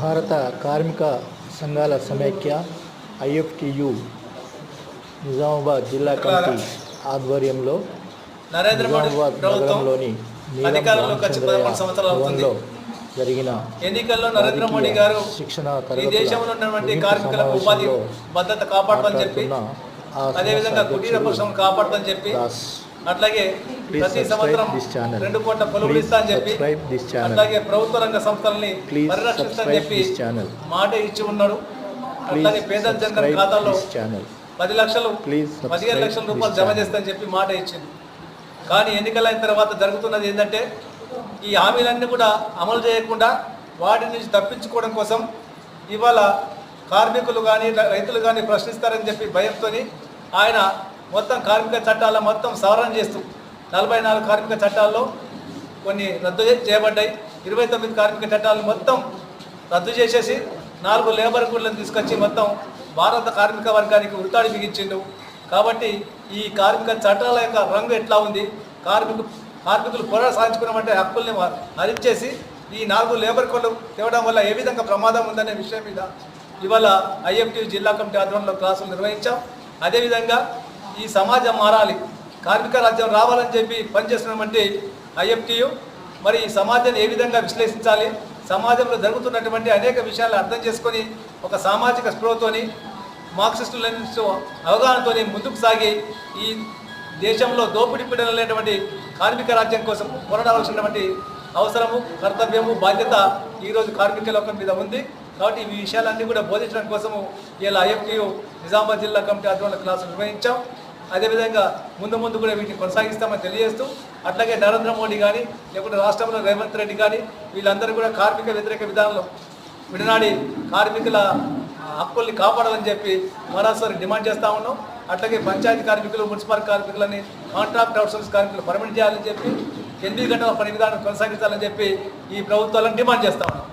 భారత కార్మిక సంఘాల సమైక్య ఐఎఫ్టియు నిజామాబాద్ జిల్లా కమిటీ ఆధ్వర్యంలో నరేంద్ర మోడీ నిజామాబాద్ నగరంలోని. భవన్లో జరిగిన ఎన్నికల్లో నరేంద్ర మోడీ గారు శిక్షణ ఈ దేశంలో ఉన్నటువంటి కార్మికులకు ఉపాధి భద్రత కాపాడమని చెప్పి అదేవిధంగా కుటీర పరిశ్రమను కాపాడమని చెప్పి అట్లాగే ప్రతి సంవత్సరం. రెండు కోట్ల Please ఇస్తా అని చెప్పి. అట్లాగే ప్రభుత్వ రంగ సంస్థలని పరిరక్షిస్తా అని చెప్పి. మాట ఇచ్చి ఉన్నాడు అట్లాగే పేద జనగణ సబ్స్క్రైబ్ ఖాతాలో పది లక్షలు పదిహేను లక్షల రూపాయలు జమ చేస్తానని చెప్పి మాట ఇచ్చింది కానీ ఎన్నికలైన తర్వాత జరుగుతున్నది ఏంటంటే ఈ హామీలన్నీ కూడా అమలు చేయకుండా వాటి నుంచి తప్పించుకోవడం కోసం ఇవాళ కార్మికులు కానీ రైతులు కానీ ప్రశ్నిస్తారని చెప్పి భయంతో ఆయన మొత్తం కార్మిక చట్టాల మొత్తం సవరణ చేస్తూ నలభై నాలుగు కార్మిక చట్టాల్లో కొన్ని రద్దు చేయబడ్డాయి. ఇరవై తొమ్మిది కార్మిక చట్టాలు మొత్తం రద్దు చేసేసి నాలుగు లేబర్ కోడ్లను తీసుకొచ్చి మొత్తం భారత కార్మిక వర్గానికి ఉరితాడి బిగించిండు. కాబట్టి ఈ కార్మిక చట్టాల యొక్క రంగు ఎట్లా ఉంది? కార్మికులు కార్మికులు పోరాట సాధించుకున్నామంటే హక్కుల్ని హరించేసి ఈ నాలుగు లేబర్ కోడ్లు తేవడం వల్ల ఏ విధంగా ప్రమాదం ఉందనే విషయం మీద ఇవాళ ఐఎఫ్టీ జిల్లా కమిటీ ఆధ్వర్యంలో క్లాసులు నిర్వహించాం. అదేవిధంగా ఈ సమాజం మారాలి. కార్మిక రాజ్యం రావాలని చెప్పి పనిచేస్తున్నటువంటి ఐఎఫ్టీయు మరి ఈ సమాజాన్ని ఏ విధంగా విశ్లేషించాలి? సమాజంలో జరుగుతున్నటువంటి అనేక విషయాలు అర్థం చేసుకొని ఒక సామాజిక స్పృహతోని మార్క్సిస్టు లెనినిస్టు అవగాహనతోని ముందుకు సాగి ఈ దేశంలో దోపిడీ పీడన లేనటువంటి కార్మిక రాజ్యం కోసం పోరాడవలసినటువంటి అవసరము కర్తవ్యము బాధ్యత ఈరోజు కార్మిక లోకం మీద ఉంది. కాబట్టి ఈ విషయాలన్నీ కూడా బోధించడం కోసము ఇలా ఐఎఫ్టీయు నిజామాబాద్ జిల్లా కమిటీ ఆధ్వర్యంలో క్లాసులు నిర్వహించాం. అదేవిధంగా ముందు ముందు కూడా వీటిని కొనసాగిస్తామని తెలియజేస్తూ అట్లాగే నరేంద్ర మోడీ కానీ లేకుంటే రాష్ట్రంలో రేవంత్ రెడ్డి కానీ వీళ్ళందరూ కూడా కార్మిక వ్యతిరేక విధానంలో విడనాడి కార్మికుల హక్కుల్ని కాపాడాలని చెప్పి మరోసారి డిమాండ్ చేస్తా ఉన్నాం. అట్లాగే పంచాయతీ కార్మికులు మున్సిపల్ కార్మికులని కాంట్రాక్ట్ అవుట్సోర్స్ కార్మికులు పర్మిట్ చేయాలని చెప్పి ఎనిమిది గంటల పని విధానం కొనసాగించాలని చెప్పి ఈ ప్రభుత్వాలను డిమాండ్ చేస్తా ఉన్నాం.